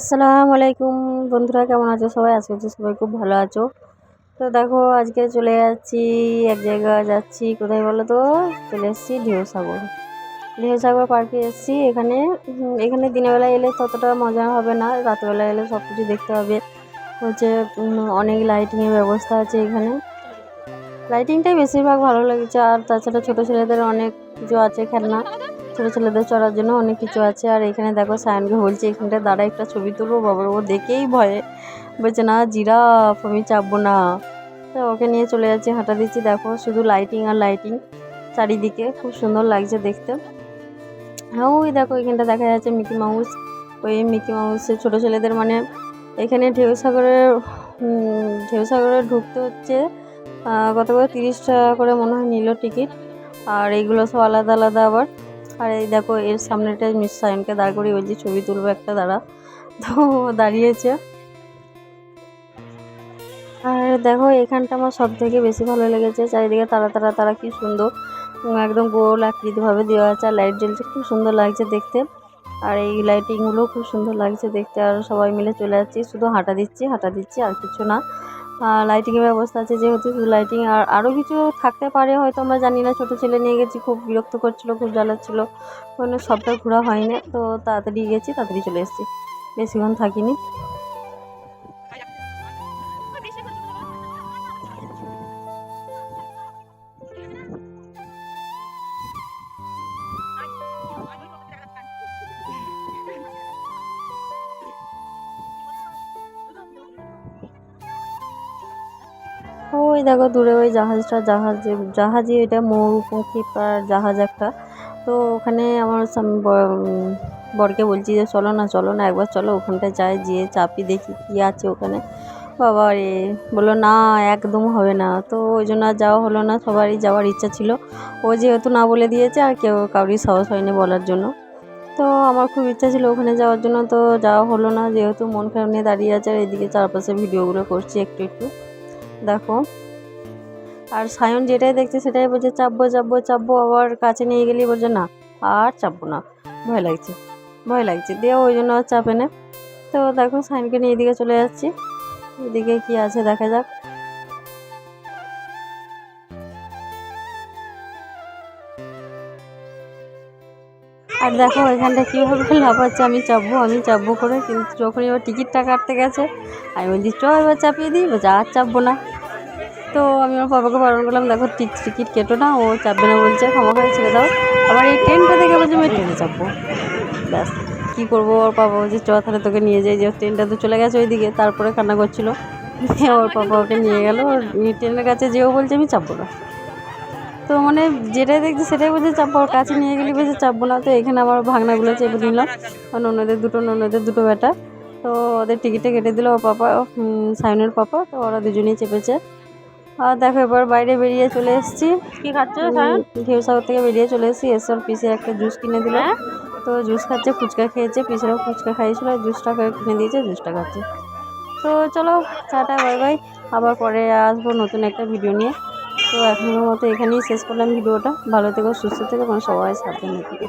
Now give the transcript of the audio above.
আসসালামু আলাইকুম বন্ধুরা, কেমন আছো সবাই? আশা করছি সবাই খুব ভালো আছো। তো দেখো, আজকে চলে যাচ্ছি, এক জায়গায় যাচ্ছি, কোথায় বলো তো? চলে এসেছি ঢেউসাগর। ঢেউসাগর পার্কে এসেছি, এখানে এখানে দিনের বেলা এলে ততটা মজা হবে না রাতবেলা এলে সব কিছু দেখতে হবে। হচ্ছে অনেক লাইটিংয়ের ব্যবস্থা আছে এখানে। লাইটিংটাই বেশিরভাগ ভালো লেগেছে, আর তাছাড়া ছোটো ছেলেদের অনেক কিছু আছে খেলনা। ছোটো ছেলেদের চড়ার জন্য অনেক কিছু আছে। আর এখানে দেখো সায়নকে বলছে এখানটা দাঁড়া একটা ছবি তুলবো বাবার ও দেখেই ভয়ে বলছে না জিরাফ আমি চাপবো না। তো ওকে নিয়ে চলে যাচ্ছি হাঁটা দিচ্ছি। দেখো শুধু লাইটিং আর লাইটিং চারিদিকে খুব সুন্দর লাগছে দেখতে। হ্যাঁ ওই দেখো এখানটা দেখা যাচ্ছে মিকি মাউস। ওই মিকি মাউসের ছোটো ছেলেদের মানে এখানে ঢেউসাগরে উম, ঢেউসাগরে ঢুকতে হচ্ছে কত করে? তিরিশ টাকা করে মনে হয় নিল টিকিট। আর এইগুলো সব আলাদা আলাদা আবার। আর এই দেখো, এর সামনেটা মিস সায়নকে দাঁড় করিয়ে বলছি, ছবি তুলবো একটা, দাঁড়া। তো দাঁড়িয়েছে। আর দেখো, এখানটা আমার সব থেকে বেশি ভালো লেগেছে। চারিদিকে তারা তারা তারা কি সুন্দর। একদম গোল আকৃতিভাবে দেওয়া আছে, আর লাইট জ্বলছে, খুব সুন্দর লাগছে দেখতে। আর এই লাইটিংগুলো খুব সুন্দর লাগছে দেখতে, আর সবাই মিলে চলে যাচ্ছি। শুধু হাঁটা দিচ্ছি হাঁটা দিচ্ছি, আর কিছু না। লাইটিংয়ের ব্যবস্থা আছে যেহেতু শুধু লাইটিং আর আরও কিছু থাকতে পারে, হয়তো আমরা জানি না। ছোটো ছেলে নিয়ে গেছি, খুব বিরক্ত করছিল, খুব জ্বালাচ্ছিলো। সবটা ঘোরা হয়নি। তো তাড়াতাড়ি গেছি, তাড়াতাড়ি চলে এসেছি। বেশিক্ষণ থাকিনি। ওই দেখো দূরে ওই জাহাজটা, জাহাজ, জাহাজই এটা ময়ূরপঙ্খী পার জাহাজ একটা। তো ওখানে আমার বরকে বলছি যে, চলো না চলো না, একবার চলো ওখানটায় যাই, গিয়ে চাপি দেখি কী আছে ওখানে। বাবা রে, বলল, না, একদম হবে না। তো ওই জন্য আর যাওয়া হলো না, সবারই যাওয়ার ইচ্ছা ছিল। ও যেহেতু না বলে দিয়েছে, আর কেউ কাউরই সাহস হয়নি বলার জন্য। তো আমার খুব ইচ্ছা ছিল ওখানে যাওয়ার জন্য, তো যাওয়া হলো না, যেহেতু মন খারাপ নিয়ে দাঁড়িয়ে আছে, আর এদিকে চারপাশে ভিডিওগুলো করছি একটু একটু। দেখো আর সায়ন যেটাই দেখছে সেটাই বলছে, চাপবো চাপবো চাপবো, আবার কাছে নিয়ে গেলেই বলছে, না, আর চাপবো না। ভয় লাগছে ভয় লাগছে। দিয়ে ওই জন্য আর চাপে না। তো দেখো, সায়নকে নিয়ে এদিকে চলে যাচ্ছি। এদিকে কি আছে দেখা যাক। আর দেখো, এখানটা কীভাবে লাভ লাফাচ্ছে আমি চাপবো আমি চাপবো করে। কিন্তু যখনই এবার টিকিটটা কাটতে গেছে, আমি বলছি চ এবার চাপিয়ে দিই বলছে আর চাপবো না। তো আমি আমার বাবাকে বারণ করলাম। দেখো টিক টিকিট কেটো না ও চাপবে না বলছে ক্ষমা করে ছেড়ে দাও। আবার এই ট্রেনটা দেখে বলছে আমি ট্রেনে চাপবো। ব্যাস কী করব? ওর পাপা বলছে চ তোকে নিয়ে যাই। যে ট্রেনটা তো চলে গেছে ওইদিকে তারপরে কান্না করছিল। ওর পাপা ওকে নিয়ে গেল। ট্রেনের কাছে যেও বলছে আমি চাপবো না। তো মানে যেটাই দেখছি সেটাই বলছে চাপবো। ওর কাছে নিয়ে গেলে বলছে চাপবো না। তো এখানে আমার ভাগনাগুলো চেপে নিলাম আর ননদের দুটো ননদের দুটো বেটা তো ওদের টিকিটটা কেটে দিল ওর পাপা উম, সায়নের পাপা। তো ওরা দুজনেই চেপেছে। আর দেখো এবার বাইরে বেরিয়ে চলে এসেছি। কি খাচ্ছ সায়ন ঢেউ সাগর থেকে বেরিয়ে চলে এসেছি। এসে ওর পিসে একটা জুস কিনে দিল। তো জুস খাচ্ছে ফুচকা খেয়েছে। পিসেরও ফুচকা খাইয়েছিল জুসটা কিনে দিয়েছে জুসটা খাচ্ছে। তো চলো টাটা বাই বাই। আবার পরে আসব নতুন একটা ভিডিও নিয়ে। তো এখনের মতো এখানেই শেষ করলাম ভিডিওটা। ভালো থেকো সুস্থ থেকো মানে সবাই সাবধানে থেকো।